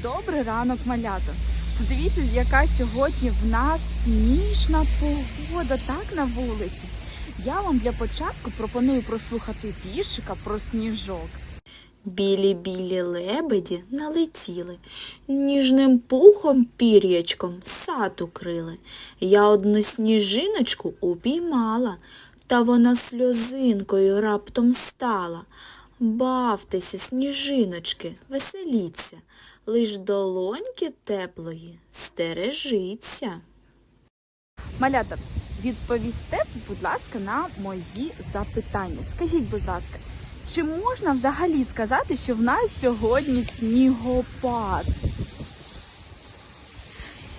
Добрий ранок, малята. Подивіться, яка сьогодні в нас сніжна погода, так на вулиці. Я вам для початку пропоную прослухати віршика про сніжок. Білі білі лебеді налетіли, ніжним пухом пір'ячком сад укрили. Я одну сніжиночку упіймала, та вона сльозинкою раптом стала. Бавтеся, сніжиночки, веселіться, лиш долоньки теплої стережіться. Малята, відповісте, будь ласка, на мої запитання. Скажіть, будь ласка, чи можна взагалі сказати, що в нас сьогодні снігопад?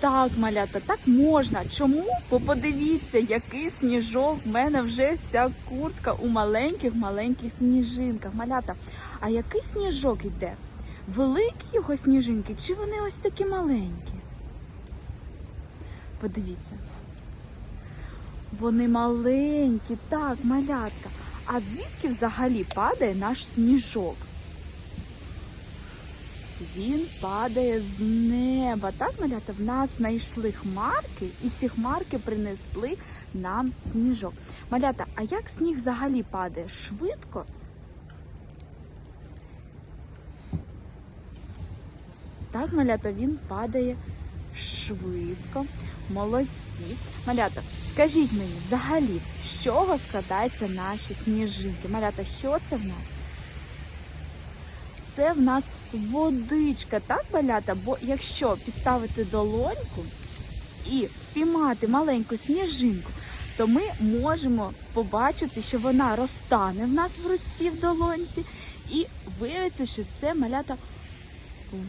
Так, малята, так можна. Чому? Бо подивіться, який сніжок. В мене вже вся куртка у маленьких маленьких сніжинках. Малята, а який сніжок йде? Великі його сніжинки, чи вони ось такі маленькі? Подивіться. Вони маленькі, так, малятка. А звідки взагалі падає наш сніжок? Він падає з неба. Так, малята, в нас знайшли хмарки, і ці хмарки принесли нам сніжок. Малята, а як сніг взагалі падає? Швидко? Так, малята, він падає швидко. Молодці. Малята, скажіть мені, взагалі, з чого складаються наші сніжинки? Малята, що це в нас? Це в нас водичка, так, малята? Бо якщо підставити долоньку і спіймати маленьку сніжинку, то ми можемо побачити, що вона розтане в нас в руці в долонці, і виявиться, що це малята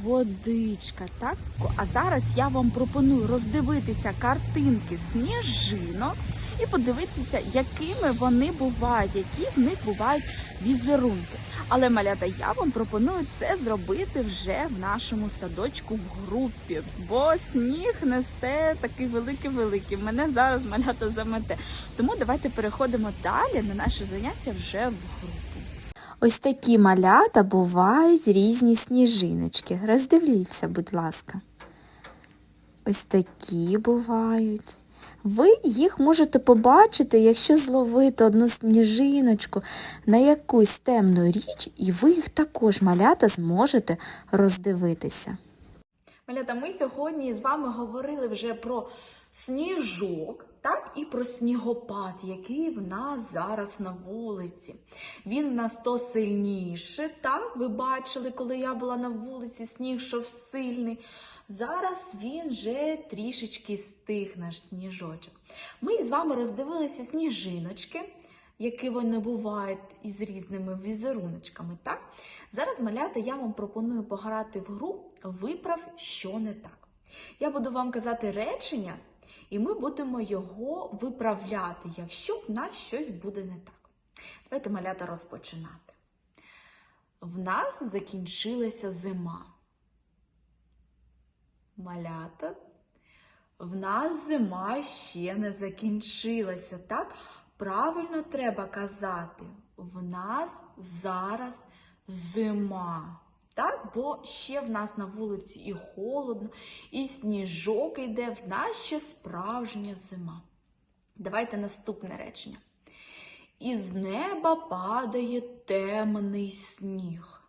водичка. Так? А зараз я вам пропоную роздивитися картинки сніжинок і подивитися, якими вони бувають, які в них бувають візерунки. Але малята, я вам пропоную це зробити вже в нашому садочку в групі, бо сніг несе такий великий-великий. Мене зараз малята замете. Тому давайте переходимо далі на наше заняття вже в групі. Ось такі малята бувають різні сніжиночки. Роздивіться, будь ласка. Ось такі бувають. Ви їх можете побачити, якщо зловити одну сніжиночку на якусь темну річ, і ви їх також малята зможете роздивитися. Малята, ми сьогодні з вами говорили вже про сніжок, так і про снігопад, який в нас зараз на вулиці. Він в нас то сильніше, так? Ви бачили, коли я була на вулиці, сніг йшов сильний. Зараз він вже трішечки стих, наш сніжочок. Ми з вами роздивилися сніжиночки, які вони бувають із різними візеруночками. Так? Зараз, малята, я вам пропоную пограти в гру Виправ, що не так. Я буду вам казати речення, і ми будемо його виправляти, якщо в нас щось буде не так. Давайте малята розпочинати. В нас закінчилася зима. Малята, в нас зима ще не закінчилася, так? Правильно треба казати, в нас зараз зима. Так, бо ще в нас на вулиці і холодно, і сніжок йде, в нас ще справжня зима. Давайте наступне речення. Із неба падає темний сніг.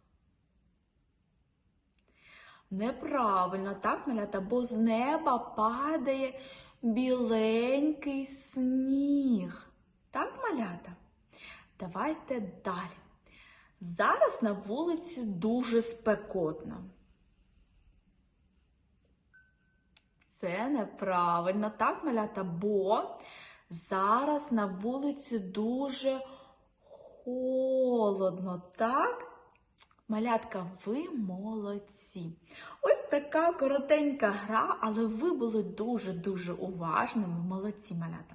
Неправильно, так, малята, бо з неба падає біленький сніг. Так, малята? Давайте далі. Зараз на вулиці дуже спекотно. Це неправильно, так, малята, бо зараз на вулиці дуже холодно, так? Малятка, ви молодці. Ось така коротенька гра, але ви були дуже-дуже уважними. Молодці малята.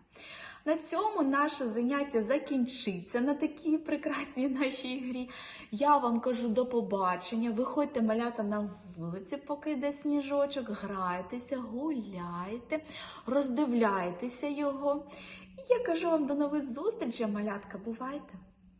На цьому наше заняття закінчиться на такій прекрасній нашій грі. Я вам кажу до побачення. Виходьте малята на вулиці, поки йде сніжочок, грайтеся, гуляйте, роздивляйтеся його. І я кажу вам до нових зустрічей, малятка. Бувайте!